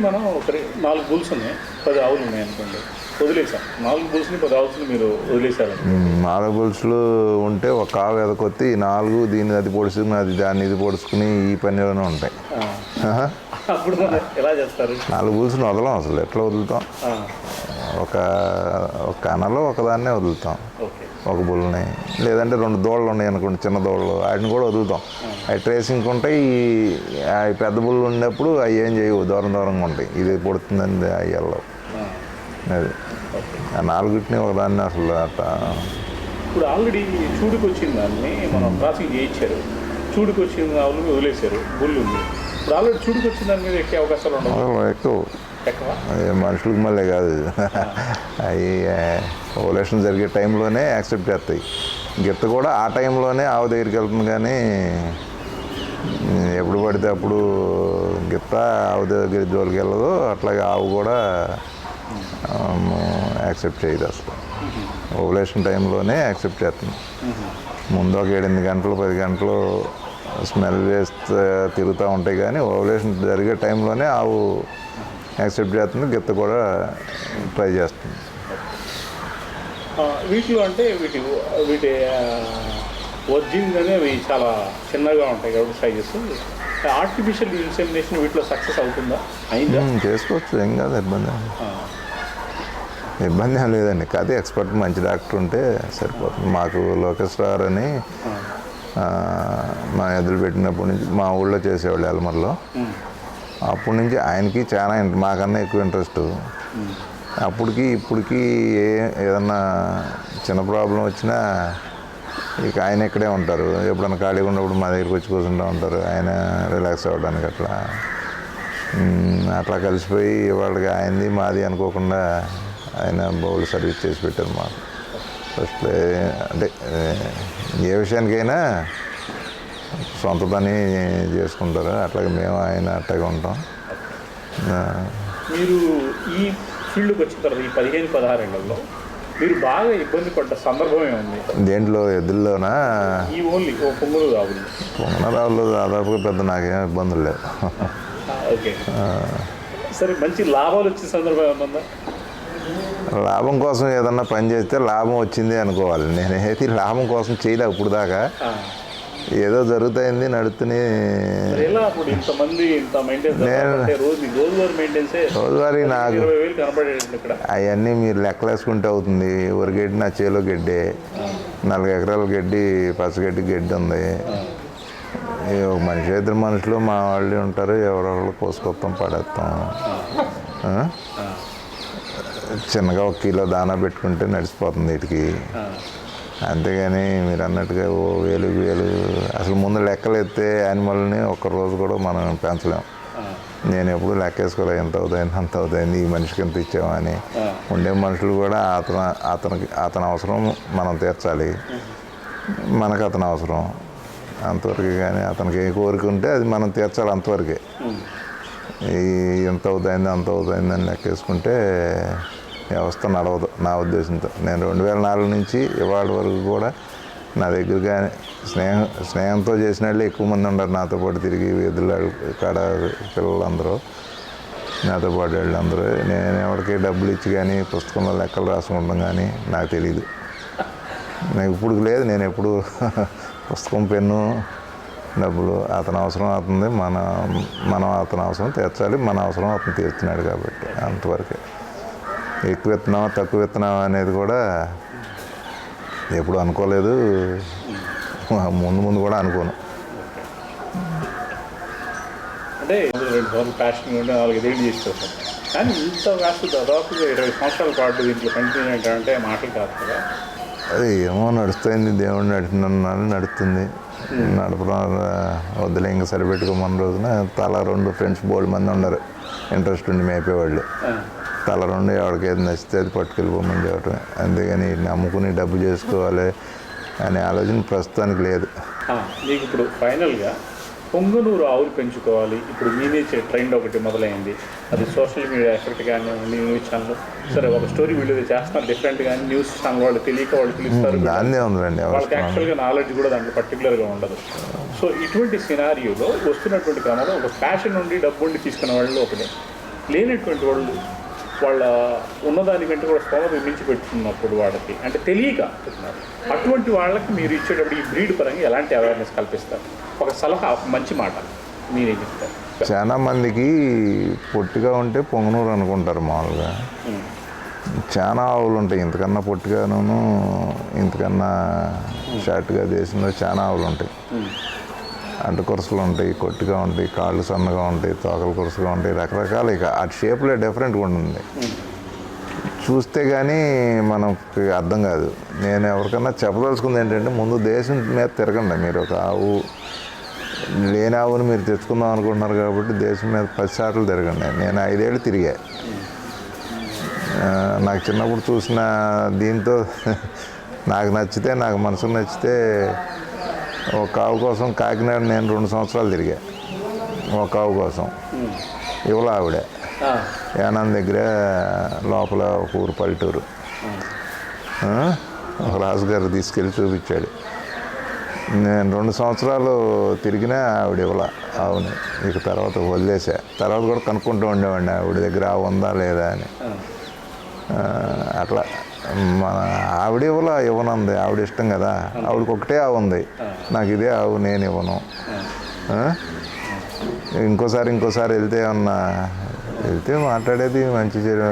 మనం ఒక నాలుగు బుల్స్ ఉన్నాయి. పది ఆవులు ఉన్నాయి అనుకోండి. వదిలేసాం. నాలుగు బుల్స్ని పది ఆవుల్స్ని మీరు వదిలేశారు ఉమ్, నాలుగు పులుసులు ఉంటే ఒక ఆవు ఎదకొత్తి ఈ నాలుగు దీన్ని అది పొడుచుకుని అది దాన్ని ఇది పొడుచుకుని ఈ పనిలోనే ఉంటాయి. అప్పుడు ఎలా చేస్తారు? నాలుగు పులుసులు వదలం అసలు. ఎట్లా వదులుతాం? ఒక ఒక కనలో ఒకదాన్నే వదులుతాం. ఒక బుల్ని లేదంటే రెండు దోళ్ళు ఉన్నాయి అనుకోండి చిన్న దోళ్ళు. వాటిని కూడా వదులుతాం. అవి ట్రేసింగ్ ఉంటాయి. ఈ- పెద్ద బుల్లు ఉన్నప్పుడు అవి ఏం చేయవు. దూరం దూరంగా ఉంటాయి. ఇది పుడుతుందని అవి వెళ్ళవు అది. ఆ నాలుగిటిని ఒకదాన్ని అసలు అట్లా ఇప్పుడు ఆల్రెడీ చూడుకు వచ్చిన దాన్ని మనం క్రాసింగ్ చేయించారు. చూడుకు వచ్చిన ఆవులు వదిలేశారు. బుల్ ఉంది ఇప్పుడు ఆల్రెడీ చూడుకు వచ్చిన దాని మీద ఎక్కే అవకాశాలు ఉండవు. ఎక్కువ. మనుషులకు మళ్ళీ కాదు. అవి ఓలేషన్ జరిగే టైంలోనే యాక్సెప్ట్ చేస్తాయి. గిత్త కూడా ఆ టైంలోనే ఆవు దగ్గరికి వెళ్తుంది కానీ ఎప్పుడు పడితే అప్పుడు గిత్త ఆవు దగ్గర జోలికి వెళ్ళదు. అట్లాగే ఆవు కూడా యాక్సెప్ట్ చేయదు అసలు. ఓవలేషన్ టైంలోనే యాక్సెప్ట్ చేస్తుంది. ముందు ఒక ఏడెనిమిది గంటలు పది గంటలు స్మెల్ వేస్తే తిరుగుతూ ఉంటాయి కానీ ఓవలేషన్ జరిగే టైంలోనే ఆవు యాక్సెప్ట్ చేస్తుంది గిత్త కూడా ట్రై చేస్తుంది. వీటిలో అంటే వీటి వీటి ఒరిజిన్ అవి చాలా చిన్నగా ఉంటాయి కాబట్టి సైజెస్ ఆర్టిఫిషియల్ ఇన్సెమినేషన్ వీటిలో సక్సెస్ అవుతుందా? అయిందా? చేసుకోవచ్చు. ఏం కాదు ఇబ్బంది ఇబ్బంది ఏం లేదండి. కాదు ఎక్స్పర్ట్ మంచి డాక్టర్ ఉంటే సరిపోతుంది. మాకు లోకేష్ రార్ అని ఆ, మా ఎదురు పెట్టినప్పటి నుంచి మా ఊళ్ళో చేసేవాళ్ళు ఎలమర్లో అప్పటి నుంచి ఆయనకి చాలా మాకన్నా ఎక్కువ ఇంట్రెస్ట్ అప్పటికి ఇప్పటికి ఏ ఏదన్నా చిన్న ప్రాబ్లం వచ్చినా ఇక ఆయన ఇక్కడే ఉంటారు. ఎప్పుడన్నా ఖాళీగా ఉన్నప్పుడు మా దగ్గరికి వచ్చి కూర్చుంటూ ఉంటారు. ఆయన రిలాక్స్ అవ్వడానికి అట్లా. అట్లా కలిసిపోయి వాళ్ళకి ఆయనది మాది అనుకోకుండా ఆయన బౌల్ సర్వీస్ చేసి పెట్టారు మాకు. ఫస్ట్ అంటే ఏ విషయానికైనా సొంత పని చేసుకుంటారు. అట్లాగే మేము ఆయన అట్లాగే ఉంటాం. మీరు ఈ ఫీల్డ్కి వచ్చిన తర్వాత ఈ పదిహేను పదహారేళ్ళలో మీరు బాగా ఇబ్బంది పడ్డ సందర్భం ఏముంది? దేంట్లో? ఎద్దుల్లోనా? ఈ ఓన్లీ ఓ పొంగులు రావులు పొంగనరావులో దాదాపుగా పెద్ద నాకేం ఇబ్బందులు లేవు. ఓకే. సరే మంచి లాభాలు వచ్చే సందర్భం ఏమన్నా లాభం కోసం ఏదన్నా పని చేస్తే లాభం వచ్చింది అనుకోవాలి. నేను ఏది లాభం కోసం చేయలే ఇప్పుడు దాకా ఏదో జరుగుతాయింది నడుతుని రోజువారీ నాకు అవన్నీ మీరు లెక్కలేసుకుంటే అవుతుంది. ఒక గడ్డి నా చేలో గడ్డే. నాలుగు ఎకరాల గడ్డి పచ్చగడ్డి గడ్డి ఉంది. ఒక మనిషి ఇద్దరు మనుషులు మా వాళ్ళు ఉంటారు ఎవరో ఒకళ్ళు కోసుకొస్తాం పడేస్తాం? చిన్నగా ఒక కిలో దానా పెట్టుకుంటే నడిచిపోతుంది వీటికి అంతేగాని మీరు అన్నట్టుగా ఓ వేలు వేలు అసలు ముందు లెక్కలు ఎత్తే యానిమల్ని ఒక్క రోజు కూడా మనం పెంచలేం. ఆ, నేను ఎప్పుడు లెక్కేసుకోలే ఎంత అవుతాయింది అంత అవుతాయింది ఈ మనిషికి ఎంత ఇచ్చామని. ఉండే మనుషులు కూడా అతను అతనికి అతని అవసరం మనం తీర్చాలి. మనకు అతని అవసరం. అంతవరకు కానీ అతనికి ఏ కోరిక ఉంటే అది మనం తీర్చాలి అంతవరకే. ఈ ఎంత అవుతాయింది అంత అవుతాయింది అని లెక్కేసుకుంటే వ్యవస్థ నడవదు నా ఉద్దేశంతో. నేను రెండు వేల నాలుగు నుంచి ఇవాళ వరకు కూడా నా దగ్గర కానీ స్నేహం స్నేహంతో చేసిన వాళ్ళు ఎక్కువ మంది ఉన్నారు. నాతో పాటు తిరిగి వీధుల కాడ పిల్లలందరూ నాతో పాటు వాళ్ళందరూ. నేను ఎవరికి డబ్బులు ఇచ్చి కానీ పుస్తకంలో లెక్కలు రాసుకుంటాం కానీ నాకు తెలియదు నాకు ఇప్పుడు లేదు. నేను ఎప్పుడు పుస్తకం పెన్ను డబ్బులు అతని అవసరం అవుతుంది. మన మనం అతని అవసరం తీర్చాలి. మన అవసరం అతను తీర్చున్నాడు కాబట్టి అంతవరకే. ఎక్కువ విత్తనం తక్కువ విత్తనం అనేది కూడా ఎప్పుడు అనుకోలేదు. ముందు ముందు కూడా అనుకోను. అంటే రెండు ప్యాషన్ ఉంటే కానీ ఇంత ఇరవై సంవత్సరాల పాటు దీంట్లో కంటిన్యూ అంటే మాటలు కాదు కదా. అది ఏమో నడుస్తుంది దేవుడు నడిపినాను నడుస్తుంది. నడపడం వద్దులే ఇంకా సరిపెట్టుకోమన్న రోజున తల రెండు ఫ్రెండ్స్ బోల్డ్ మంది ఉన్నారు. ఇంట్రెస్ట్ ఉండి మేపేవాళ్ళు. తల రెండు ఎవరికి ఏది నచ్చితే అది పట్టుకెళ్ళిపోమని చెప్పటమే అంతేగాని వీటిని అమ్ముకుని డబ్బు చేసుకోవాలి అనే ఆలోచన ప్రస్తుతానికి లేదు. మీకు ఇప్పుడు ఫైనల్గా పొంగనూరు ఆవులు పెంచుకోవాలి. ఇప్పుడు మీ నుంచి ట్రెండ్ ఒకటి మొదలైంది. అది సోషల్ మీడియా ఎఫెక్ట్ కానివ్వండి న్యూస్ ఛానల్. సరే ఒక స్టోరీ వీడియో చేస్తున్నారు. డిఫరెంట్ కానీ న్యూస్ ఛానల్ వాళ్ళు తెలియక వాళ్ళు పిలుస్తారు. దాన్నే ఉందండి వాళ్ళకి యాక్చువల్గా నాలెడ్జ్ కూడా దాంట్లో పర్టికులర్గా ఉండదు. సో ఇటువంటి సినారియోలో వస్తున్నటువంటి క్రమంలో ఒక ప్యాషన్ నుండి డబ్బు ఉండి తీసుకున్న వాళ్ళు ఒకటే లేనటువంటి వాళ్ళు వాళ్ళ ఉన్నదానికంటే కూడా స్తోమత మించి పెట్టుకున్నప్పుడు వాళ్ళకి అంటే తెలియక పెట్టున్నారు అటువంటి వాళ్ళకి మీరు ఇచ్చేటప్పుడు ఈ బ్రీడ్ పరంగా ఎలాంటి అవేర్నెస్ కల్పిస్తారు? ఒక సలహా మంచి మాట మీరేం చెప్తారు. చాలా మందికి పొట్టిగా ఉంటే పొంగనూరు అనుకుంటారు మామూలుగా. చాలా ఆవులు ఉంటాయి ఇంతకన్నా పొట్టిగాను ఇంతకన్నా షార్ట్గా దేశంలో చాలా ఆవులు ఉంటాయి. అంటు కొరసలు ఉంటాయి కొట్టిగా ఉంటాయి కాళ్ళు సన్నగా ఉంటాయి తోకలు కొరసగా ఉంటాయి రకరకాల ఇక ఆ షేప్లో డిఫరెంట్గా ఉంటుంది. చూస్తే కానీ మనకి అర్థం కాదు. నేను ఎవరికన్నా చెప్పదలుచుకుంది ఏంటంటే ముందు దేశం మీద తిరగండి. మీరు ఒక ఆవు లేని ఆవుని మీరు తెచ్చుకుందాం అనుకుంటున్నారు కాబట్టి దేశం మీద పది సార్లు తిరగండి. నేను ఐదేళ్ళు తిరిగా. నాకు చిన్నప్పుడు చూసిన దీంతో నాకు నచ్చితే నాకు మనసుకు నచ్చితే ఒక ఆవు కోసం కాకినాడ నేను రెండు సంవత్సరాలు తిరిగా. ఒక ఆవు కోసం. ఇవ్వల ఆవిడే. యానం దగ్గర లోపల ఒక ఊరు పల్లెటూరు. రాజుగారు తీసుకెళ్ళి చూపించాడు. నేను రెండు సంవత్సరాలు తిరిగినా ఆవిడ ఇవ్వాల ఆవుని. ఇక తర్వాత వదిలేసా. తర్వాత కూడా కనుక్కుంటూ ఉండేవాడిని ఆవిడ దగ్గర ఆవు ఉందా లేదా అని. అట్లా. మన ఆవిడ ఇవ్వలా ఇవ్వనుంది. ఆవిడ ఇష్టం కదా. ఆవిడకి ఒకటే ఆవు ఉంది. నాకు ఇదే ఆవు నేను ఇవ్వను. ఇంకోసారి ఇంకోసారి వెళ్తే ఏమన్నా వెళ్తే మాట్లాడేది మంచి చెడు.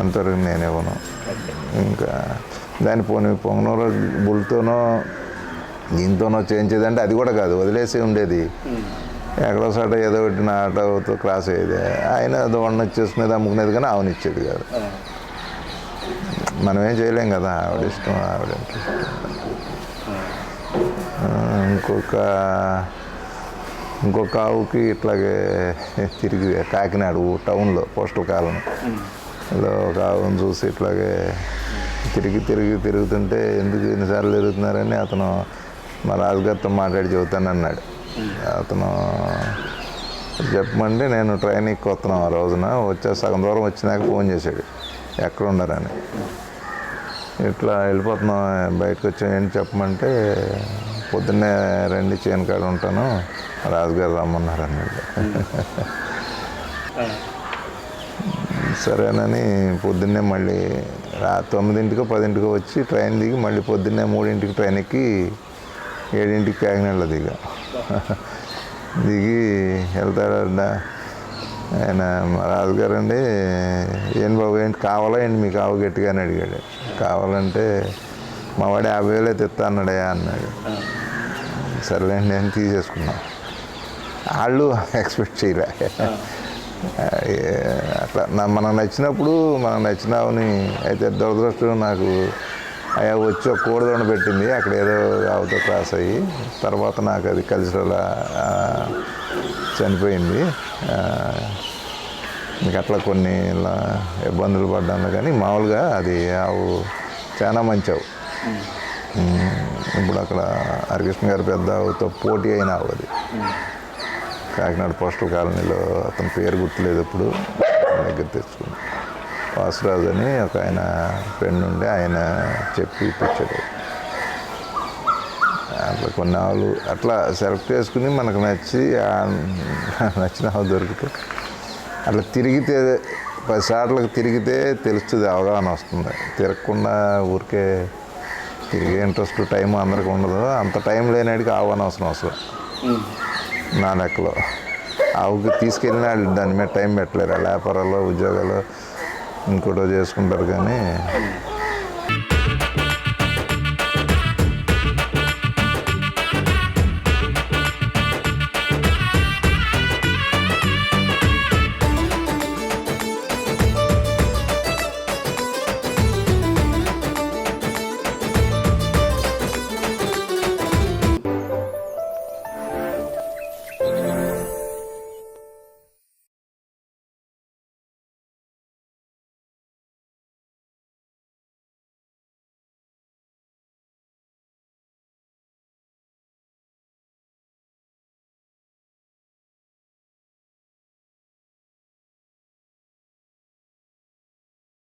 అంతవరకు నేను ఇవ్వను. ఇంకా దాని పోనీ పొంగనూరు బుల్తోనో దీంతోనో చేయించేదంటే అది కూడా కాదు. వదిలేసి ఉండేది. ఎక్కడో చోట ఏదో ఒకటి నా ఆటోతో క్రాస్ అయ్యేది. ఆయన అది వన్ వచ్చేసుకునేది అమ్ముకునేది కానీ ఆవుని ఇచ్చేది కాదు. మనం ఏం చేయలేం కదా ఆవిడ ఇష్టం ఆవిడ ఇంకొక ఇంకొక ఆవుకి ఇట్లాగే తిరిగి కాకినాడ టౌన్లో పోస్టల్ కాలనీ. లో ఒక ఆవును చూసి ఇట్లాగే తిరిగి తిరిగి తిరుగుతుంటే ఎందుకు ఎన్నిసార్లు తిరుగుతున్నారని అతను మా రాజుగారితో మాట్లాడి చెబుతానన్నాడు. అతను చెప్పమంటే నేను ట్రైన్ ఎక్కి వస్తున్నాం ఆ రోజున. వచ్చే సగం దూరం వచ్చినాక ఫోన్ చేశాడు. ఎక్కడ ఉన్నారని. ఇట్లా వెళ్ళిపోతున్నాం బయటకు వచ్చాం ఏంటి చెప్పమంటే పొద్దున్నే రండి చేను కాడ ఉంటాను. రాజుగారు రమ్మన్నారు అన్నాడు. సరేనని పొద్దున్నే మళ్ళీ రా తొమ్మిదింటికో పదింటికో వచ్చి ట్రైన్ దిగి మళ్ళీ పొద్దున్నే మూడింటికి ట్రైన్ ఎక్కి ఏడింటికి కాకినాడలో దిగా దిగి వెళ్తాడ? ఆయన మా రాజుగారు అండి ఏం బాబు ఏంటి కావాలా? ఏంటి మీకు ఆవు గట్టిగా అని అడిగాడు. కావాలంటే మా వాడు యాభై వేలే తెస్తా అన్నాడే అన్నాడు. సర్లేండి నేను తీసేసుకున్నాను వాళ్ళు ఎక్స్పెక్ట్ చేయలే. అట్లా నా మనకు నచ్చినప్పుడు మనకు నచ్చినావుని అయితే దురదృష్టం నాకు. అయ్యా వచ్చి ఒక కోడిదొండ పెట్టింది అక్కడ ఏదో అవుతో క్రాస్ అయ్యి తర్వాత నాకు అది కల్చరల్ చనిపోయింది. ఇంకా అట్లా కొన్ని ఇలా ఇబ్బందులు పడ్డాను కానీ మామూలుగా అది ఆవు చాలా మంచి ఆవు ఇప్పుడు అక్కడ హరికృష్ణ గారి పెద్ద ఆవుతో పోటీ అయిన ఆవు అది. కాకినాడ పోస్టల్ కాలనీలో అతని పేరు గుర్తులేదు ఇప్పుడు దగ్గర తెచ్చుకున్నాను. వాసురాజు అని ఒక ఆయన ఫ్రెండ్ ఉండే ఆయన చెప్పి ఇప్పించాడు. అట్లా కొన్ని ఆవులు అట్లా సెలెక్ట్ చేసుకుని మనకు నచ్చి నచ్చిన ఆవు దొరికితే అట్లా తిరిగితే పది సార్లకు తిరిగితే తెలుస్తుంది అవగాహన వస్తుంది. తిరగకుండా ఊరికే తిరిగే ఇంట్రెస్ట్ టైం అందరికి ఉండదు. అంత టైం లేనాడికి ఆవు అనవసరం అసలు. నా లెక్కలో. ఆవుకి తీసుకెళ్ళిన వాళ్ళు దాని మీద టైం పెట్టలేరు. ఆ వ్యాపారాలు ఉద్యోగాలు ఇంకోటో చేసుకుంటారు కానీ